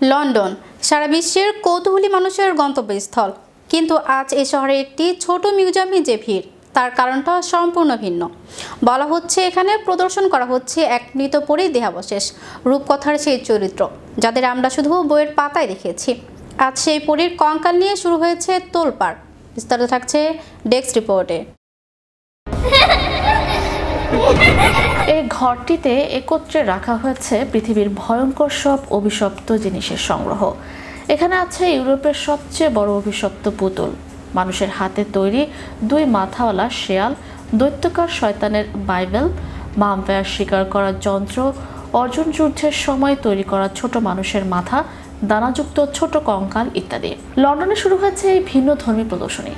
London, সারা বিশ্বের কৌতূহলী মানুষের গন্তব্যস্থল। কিন্তু আজ এই শহরে একটি ছোট মিউজিয়ামে যে ভিড়, তার কারণটা সম্পূর্ণ ভিন্ন। বলা হচ্ছে এখানে প্রদর্শন করা হচ্ছে এক মৃতপরীর দেহাবশেষ, রূপকথার সেই চরিত্র, যাদের আমরা শুধু বইয়ের পাতায় দেখেছি। আজ সেই পরীর কঙ্কাল নিয়ে শুরু হয়েছে তোলপাড়। বিস্তারিত থাকছে ডেস্ক রিপোর্টে। ঘরটিতে একত্রে রাখা হয়েছে পৃথিবীর ভয়ঙ্কর সব অভিশপ্ত জিনিসের সংগ্রহ। এখানে আছে ইউরোপের সবচেয়ে বড় অভিশপ্ত পুতুল। মানুষের হাতে তৈরি দুই মাথাওয়ালা শেয়াল, দৈত্যকার শয়তানের বাইবেল মাম্পায়ার শিকার করার যন্ত্র, অর্জুন যুদ্ধের সময় তৈরি করা ছোট মানুষের মাথা, দানাযুক্ত ছোট কঙ্কাল ইত্যাদি। লন্ডনে শুরু হয়েছে এই ভিন্ন ধর্মী প্রদর্শনী।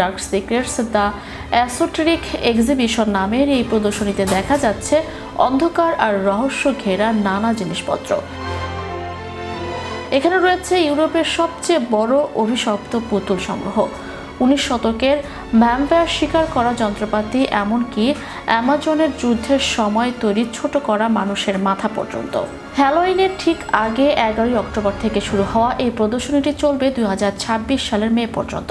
Dark secrets, the esoteric exhibition নামের এই প্রদর্শনীতে দেখা যাচ্ছে অন্ধকার আর রহস্য ঘেরা নানা জিনিসপত্র। এখানে রয়েছে ইউরোপের সবচেয়ে বড় অভিশপ্ত পুতুল সংগ্রহ। উনিশ শতকের ভ্যাম্পায়ার শিকার করা যন্ত্রপাতি, এমনকি অ্যামাজনের যুদ্ধের সময় তৈরি ছোট করা মানুষের মাথা পর্যন্ত। হ্যালোইনের ঠিক আগে এগারোই অক্টোবর থেকে শুরু হওয়া এই প্রদর্শনীটি চলবে দুই হাজার ছাব্বিশ সালের মে পর্যন্ত।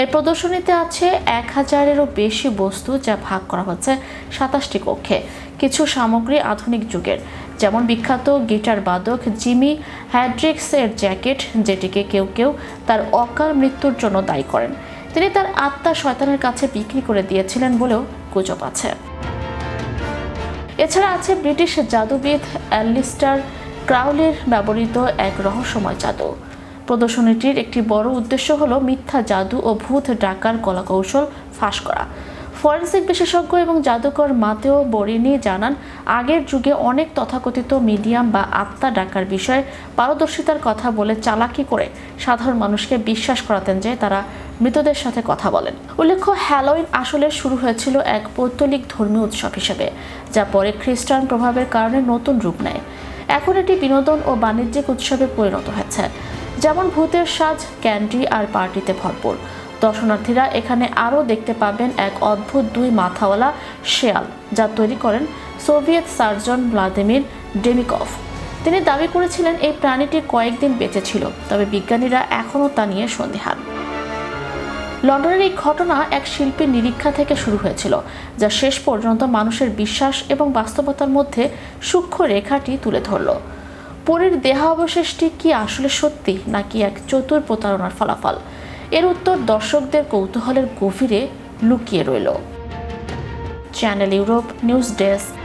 এর প্রদর্শনীতে আছে এক হাজারেরও বেশি বস্তু যা ভাগ করা হচ্ছে সাতাশটি কক্ষে। কিছু সামগ্রী আধুনিক যুগের, যেমন বিখ্যাত গিটার বাদক জিমি হ্যাড্রিক্সের জ্যাকেট, যেটিকে কেউ কেউ তার অকাল মৃত্যুর জন্য দায়ী করেন। তিনি তার আত্মা শয়তানের কাছে বিক্রি করে দিয়েছিলেন বলেও গুজব আছে। এছাড়া আছে ব্রিটিশ জাদুবিদ অ্যালিস্টার ক্রাউলির ব্যবহৃত এক রহস্যময় জাদু। প্রদর্শনীটির একটি বড় উদ্দেশ্য হলো মিথ্যা জাদু ও ভূত ডাকার কলাকৌশল ফাঁস করা। ফরেন্সিক বিশেষজ্ঞ এবং জাদুকর মাতেও বরিনি জানান, আগের যুগে অনেক তথাকথিত মিডিয়াম বা আত্মা ডাকার বিষয়ে পারদর্শিতার কথা বলে চালাকি করে সাধারণ মানুষকে বিশ্বাস করাতেন যে তারা মৃতদের সাথে কথা বলেন। উল্লেখ্য, হ্যালোইন আসলে শুরু হয়েছিল এক পৌত্তলিক ধর্মীয় উৎসব হিসেবে, যা পরে খ্রিস্টান প্রভাবের কারণে নতুন রূপ নেয়। এখন এটি বিনোদন ও বাণিজ্যিক উৎসবে পরিণত হয়েছে, যেমন ভূতের সাজ, ক্যান্ডি আর পার্টিতে ভরপুর। দর্শনার্থীরা এখানে আরও দেখতে পাবেন এক অদ্ভুত দুই মাথাওয়ালা শেয়াল, যা তৈরি করেন সোভিয়েত সার্জন ভ্লাদিমির ডেমিকভ। তিনি দাবি করেছিলেন, এই প্রাণীটি কয়েকদিন বেঁচে ছিল, তবে বিজ্ঞানীরা এখনও তা নিয়ে সন্দিহান। লন্ডনের এই ঘটনা এক শিল্পীর নিরীক্ষা থেকে শুরু হয়েছিল, যা শেষ পর্যন্ত মানুষের বিশ্বাস এবং বাস্তবতার মধ্যে সূক্ষ্ম রেখাটি তুলে ধরল। পরীর দেহাবশেষটি কি আসলে সত্যি, নাকি এক চতুর প্রতারণার ফলাফল? এর উত্তর দর্শকদের কৌতূহলের গভীরে লুকিয়ে রইল। Channel Europe news desk.